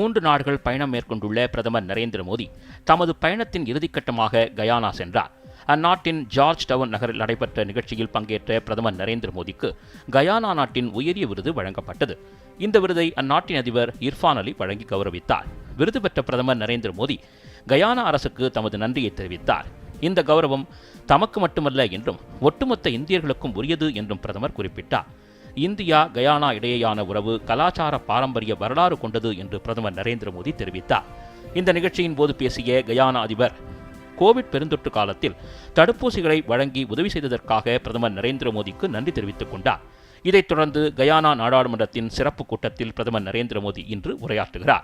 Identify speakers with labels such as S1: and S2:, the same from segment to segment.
S1: மூன்று நாடுகள் பயணம் மேற்கொண்டுள்ள பிரதமர் நரேந்திர மோடி தமது பயணத்தின் இறுதிக்கட்டமாக கயானா சென்றார். அந்நாட்டின் ஜார்ஜ் டவுன் நகரில் நடைபெற்ற நிகழ்ச்சியில் பங்கேற்ற பிரதமர் நரேந்திர மோடிக்கு கயானா நாட்டின் உயரிய விருது வழங்கப்பட்டது. இந்த விருதை அந்நாட்டின் அதிபர் இர்ஃபான் அலி வழங்கி கௌரவித்தார். விருது பெற்ற பிரதமர் நரேந்திர மோடி கயானா அரசுக்கு தமது நன்றியை தெரிவித்தார். இந்த கௌரவம் தமக்கு மட்டுமல்ல என்றும் ஒட்டுமொத்த இந்தியர்களுக்கும் உரியது என்றும் பிரதமர் குறிப்பிட்டார். இந்தியா கயானா இடையேயான உறவு கலாச்சார பாரம்பரிய வரலாறு கொண்டது என்று பிரதமர் நரேந்திர மோடி தெரிவித்தார். இந்த நிகழ்ச்சியின் போது பேசிய கயானா அதிபர் கோவிட் பெருந்தொற்று காலத்தில் தடுப்பூசிகளை வழங்கி உதவி செய்ததற்காக பிரதமர் நரேந்திர மோடிக்கு நன்றி தெரிவித்துக் கொண்டார். இதைத் தொடர்ந்து கயானா நாடாளுமன்றத்தின் சிறப்பு கூட்டத்தில் பிரதமர் நரேந்திர மோடி இன்று உரையாற்றுகிறார்.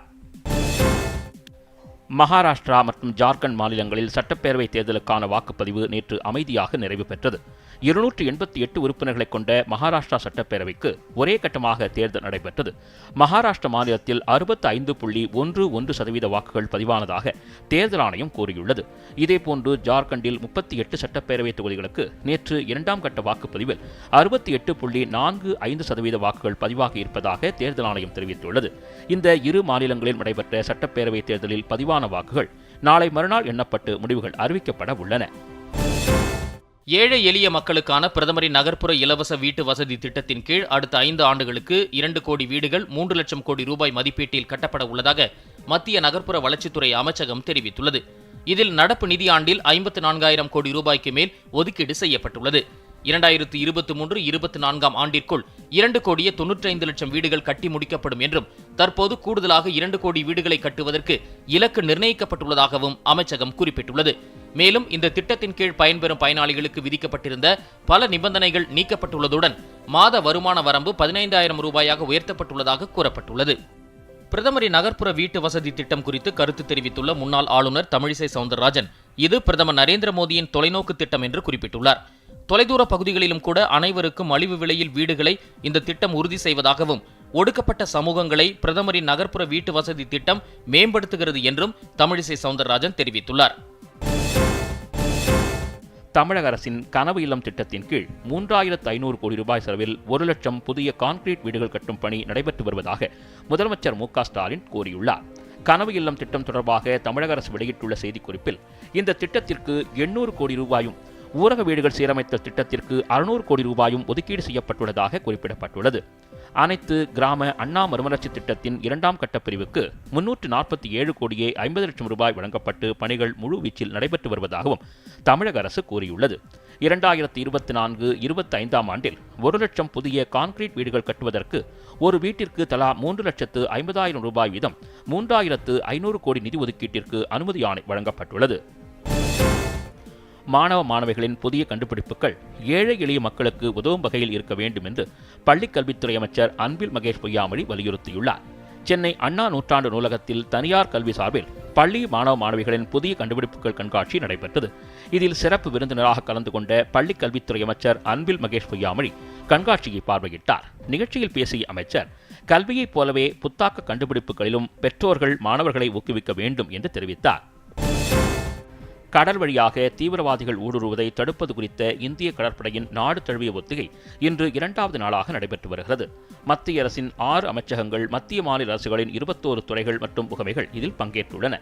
S1: மகாராஷ்டிரா மற்றும் ஜார்க்கண்ட் மாநிலங்களில் சட்டப்பேரவை தேர்தலுக்கான வாக்குப்பதிவு நேற்று அமைதியாக நிறைவு பெற்றது. இருநூற்று எண்பத்தி எட்டு உறுப்பினர்களை கொண்ட மகாராஷ்டிரா சட்டப்பேரவைக்கு ஒரே கட்டமாக தேர்தல் நடைபெற்றது. மகாராஷ்டிரா மாநிலத்தில் அறுபத்தி ஐந்து புள்ளி ஒன்று ஒன்று சதவீத வாக்குகள் பதிவானதாக தேர்தல் ஆணையம் கூறியுள்ளது. இதேபோன்று ஜார்க்கண்டில் முப்பத்தி எட்டு சட்டப்பேரவை தொகுதிகளுக்கு நேற்று இரண்டாம் கட்ட வாக்குப்பதிவில் அறுபத்தி எட்டு புள்ளி நான்கு ஐந்து சதவீத வாக்குகள் பதிவாகி இருப்பதாக தேர்தல் ஆணையம் தெரிவித்துள்ளது. இந்த இரு மாநிலங்களில் நடைபெற்ற சட்டப்பேரவை தேர்தலில் பதிவான வாக்குகள் நாளை மறுநாள் எண்ணப்பட்டு முடிவுகள் அறிவிக்கப்பட உள்ளன.
S2: ஏழை எளிய மக்களுக்கான பிரதமரின் நகர்ப்புற இலவச வீட்டு வசதி திட்டத்தின் கீழ் அடுத்த ஐந்து ஆண்டுகளுக்கு இரண்டு கோடி வீடுகள் மூன்று லட்சம் கோடி ரூபாய் மதிப்பீட்டில் கட்டப்பட உள்ளதாக மத்திய நகர்ப்புற வளர்ச்சித்துறை அமைச்சகம் தெரிவித்துள்ளது. இதில் நடப்பு நிதியாண்டில் ஐம்பத்து நான்காயிரம் கோடி ரூபாய்க்கு மேல் ஒதுக்கீடு செய்யப்பட்டுள்ளது. இரண்டாயிரத்து இருபத்தி மூன்று இருபத்தி நான்காம் ஆண்டிற்குள் இரண்டு கோடியே தொன்னூற்றி ஐந்து லட்சம் வீடுகள் கட்டி முடிக்கப்படும் என்றும் தற்போது கூடுதலாக இரண்டு கோடி வீடுகளை கட்டுவதற்கு இலக்கு நிர்ணயிக்கப்பட்டுள்ளதாகவும் அமைச்சகம் குறிப்பிட்டுள்ளது. மேலும் இந்த திட்டத்தின் கீழ் பயன்பெறும் பயனாளிகளுக்கு விதிக்கப்பட்டிருந்த பல நிபந்தனைகள் நீக்கப்பட்டுள்ளதுடன் மாத வருமான வரம்பு பதினைந்தாயிரம் ரூபாயாக உயர்த்தப்பட்டுள்ளதாக கூறப்பட்டுள்ளது. பிரதமரின் நகர்ப்புற வீட்டு வசதி திட்டம் குறித்து கருத்து தெரிவித்துள்ள முன்னாள் ஆளுநர் தமிழிசை சவுந்தரராஜன் இது பிரதமர் நரேந்திர மோடியின் தொலைநோக்கு திட்டம் என்று குறிப்பிட்டுள்ளார். தொலைதூர பகுதிகளிலும் கூட அனைவருக்கும் மலிவு விலையில் வீடுகளை இந்த திட்டம் உறுதி செய்வதாகவும் ஒடுக்கப்பட்ட சமூகங்களை பிரதமரின் நகர்ப்புற வீட்டு வசதி திட்டம் மேம்படுத்துகிறது என்றும் தமிழிசை சவுந்தரராஜன் தெரிவித்துள்ளார்.
S1: தமிழக அரசின் கனவு இல்லம் திட்டத்தின் கீழ் மூன்றாயிரத்து ஐநூறு கோடி ரூபாய் செலவில் ஒரு லட்சம் புதிய கான்கிரீட் வீடுகள் கட்டும் பணி நடைபெற்று வருவதாக முதலமைச்சர் மு ஸ்டாலின் கூறியுள்ளார். கனவு இல்லம் திட்டம் தொடர்பாக தமிழக அரசு வெளியிட்டுள்ள செய்திக்குறிப்பில் இந்த திட்டத்திற்கு எண்ணூறு கோடி ரூபாயும் ஊரக வீடுகள் சீரமைத்தல் திட்டத்திற்கு அறுநூறு கோடி ரூபாயும் ஒதுக்கீடு செய்யப்பட்டுள்ளதாக குறிப்பிடப்பட்டுள்ளது. அனைத்து கிராம அண்ணா மறுமலர்ச்சி திட்டத்தின் இரண்டாம் கட்ட பிரிவுக்கு முன்னூற்று நாற்பத்தி ஏழு கோடியே ஐம்பது லட்சம் ரூபாய் வழங்கப்பட்டு பணிகள் முழுவீச்சில் நடைபெற்று வருவதாகவும் தமிழக அரசு கூறியுள்ளது. இரண்டாயிரத்தி இருபத்தி நான்கு இருபத்தி ஐந்தாம் ஆண்டில் ஒரு லட்சம் புதிய கான்கிரீட் வீடுகள் கட்டுவதற்கு ஒரு வீட்டிற்கு தலா மூன்று லட்சத்து ஐம்பதாயிரம் ரூபாய் வீதம் மூன்றாயிரத்து ஐநூறு கோடி நிதி ஒதுக்கீட்டிற்கு அனுமதி ஆணை வழங்கப்பட்டுள்ளது. மாணவ மாணவிகளின் புதிய கண்டுபிடிப்புகள் ஏழை எளிய மக்களுக்கு உதவும் வகையில் இருக்க வேண்டும் என்று பள்ளிக் கல்வித்துறை அமைச்சர் அன்பில் மகேஷ் பொய்யாமொழி வலியுறுத்தியுள்ளார். சென்னை அண்ணா நூற்றாண்டு நூலகத்தில் தனியார் கல்வி சார்பில் பள்ளி மாணவ மாணவிகளின் புதிய கண்டுபிடிப்புகள் கண்காட்சி நடைபெற்றது. இதில் சிறப்பு விருந்தினராக கலந்து கொண்ட பள்ளிக் கல்வித்துறை அமைச்சர் அன்பில் மகேஷ் பொய்யாமொழி கண்காட்சியை பார்வையிட்டார். நிகழ்ச்சியில் பேசிய அமைச்சர் கல்வியைப் போலவே புத்தாக்க கண்டுபிடிப்புகளிலும் பெற்றோர்கள் மாணவர்களை ஊக்குவிக்க வேண்டும் என்று தெரிவித்தார். கடல் வழியாக தீவிரவாதிகள் ஊடுருவதை தடுப்பது குறித்த இந்திய கடற்படையின் நாடு தழுவிய ஒத்திகை இன்று இரண்டாவது நாளாக நடைபெற்று வருகிறது. மத்திய அரசின் ஆறு அமைச்சகங்கள் மத்திய மாநில அரசுகளின் இருபத்தோரு துறைகள் மற்றும் முகமைகள் இதில் பங்கேற்றுள்ளன.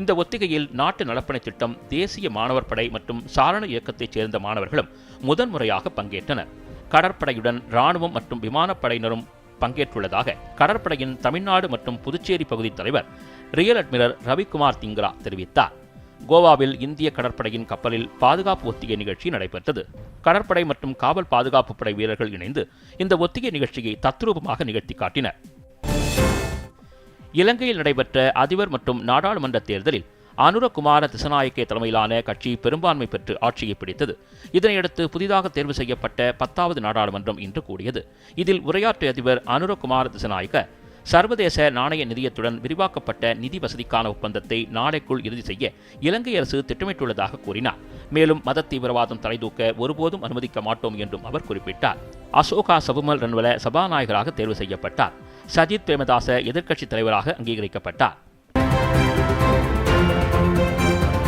S1: இந்த ஒத்திகையில் நாட்டு நலப்பணி திட்டம் தேசிய மாணவர் படை மற்றும் சாரண இயக்கத்தைச் சேர்ந்த மாணவர்களும் முதன்முறையாக பங்கேற்றனர். கடற்படையுடன் ராணுவம் மற்றும் விமானப்படையினரும் பங்கேற்றுள்ளதாக கடற்படையின் தமிழ்நாடு மற்றும் புதுச்சேரி பகுதி தலைவர் ரியல் அட்மிரல் ரவிக்குமார் திங்ரா தெரிவித்தார். கோவாவில் இந்திய கடற்படையின் கப்பலில் பாதுகாப்பு ஒத்திகை நிகழ்ச்சி நடைபெற்றது. கடற்படை மற்றும் காவல் பாதுகாப்பு படை வீரர்கள் இணைந்து இந்த ஒத்திகை நிகழ்ச்சியை தத்ரூபமாக நிகழ்த்தி காட்டினர். இலங்கையில் நடைபெற்ற அதிபர் மற்றும் நாடாளுமன்ற தேர்தலில் அனுரகுமார திசநாயக்கே தலைமையிலான கட்சி பெரும்பான்மை பெற்று ஆட்சியை பிடித்தது. இதனையடுத்து புதிதாக தேர்வு செய்யப்பட்ட பத்தாவது நாடாளுமன்றம் இன்று கூடியது. இதில் உரையாற்றிய அதிபர் அனுரகுமார திசநாயக்க சர்வதேச நாணய நிதியத்துடன் விரிவாக்கப்பட்ட நிதி வசதிக்கான ஒப்பந்தத்தை நாளைக்குள் இறுதி செய்ய இலங்கை அரசு திட்டமிட்டுள்ளதாக கூறினார். மேலும் மத தீவிரவாதம் தலைதூக்க ஒருபோதும் அனுமதிக்க மாட்டோம் என்றும் அவர் குறிப்பிட்டார். அசோகா சபுமல் ரன்வல சபாநாயகராக தேர்வு செய்யப்பட்டார். சஜித் பிரேமதாச எதிர்க்கட்சித் தலைவராக அங்கீகரிக்கப்பட்டார்.